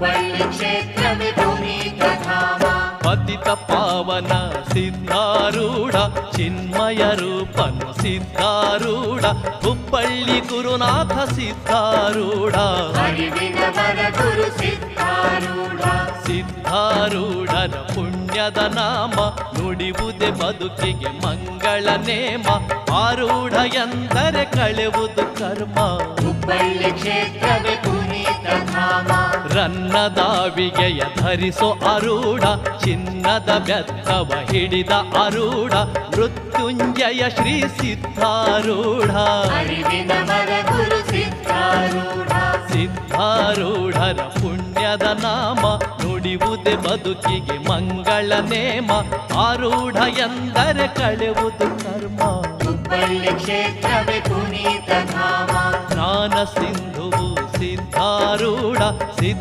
ಹುಬ್ಬಳ್ಳಿ ಕ್ಷೇತ್ರವೇ ಪುನೀತ ಧಾಮ ಪತಿತ ಪಾವನ ಸಿದ್ಧಾರೂಢ ಚಿನ್ಮಯ ರೂಪನು ಸಿದ್ಧಾರೂಢ ಹುಬ್ಬಳ್ಳಿ ಗುರುನಾಥ ಸಿದ್ಧಾರೂಢ ಅರಿವಿನ ವರ ಗುರು ಸಿದ್ಧಾರೂಢ ಸಿದ್ಧಾರೂಢರ ಪುಣ್ಯದ ನಾಮ ನುಡಿವುದೇ ಬದುಕಿಗೆ ಮಂಗಳ ನೇಮ ಆರೂಢ ಎಂದರೆ ಕಳೆವುದು ಕರ್ಮ ಹುಬ್ಬಳ್ಳಿ ಕ್ಷೇತ್ರವೇ ಪುನೀತ ಧಾಮ ರನ್ನದಾವಿಗೆಯ ಧರಿಸೋ ಅರೂಢ ಚಿನ್ನದ ಬೆತ್ತವ ಹಿಡಿದ ಅರೂಢ ಮೃತ್ಯುಂಜಯ ಶ್ರೀ ಸಿದ್ಧಾರೂಢ. ಸಿದ್ಧಾರೂಢರ ಪುಣ್ಯದ ನಾಮ ನುಡಿವುದೇ ಬದುಕಿಗೆ ಮಂಗಳ ನೇಮ. ಆರೂಢ ಎಂದರೆ ಕಳೆವುದು ಕರ್ಮ. ಕ್ಷೇತ್ರವೇ ಪುನೀತ ಜ್ಞಾನ ಸಿಂಧುವು ಸಿದ್ಧಾರೂಢ ಸಿದ್ಧ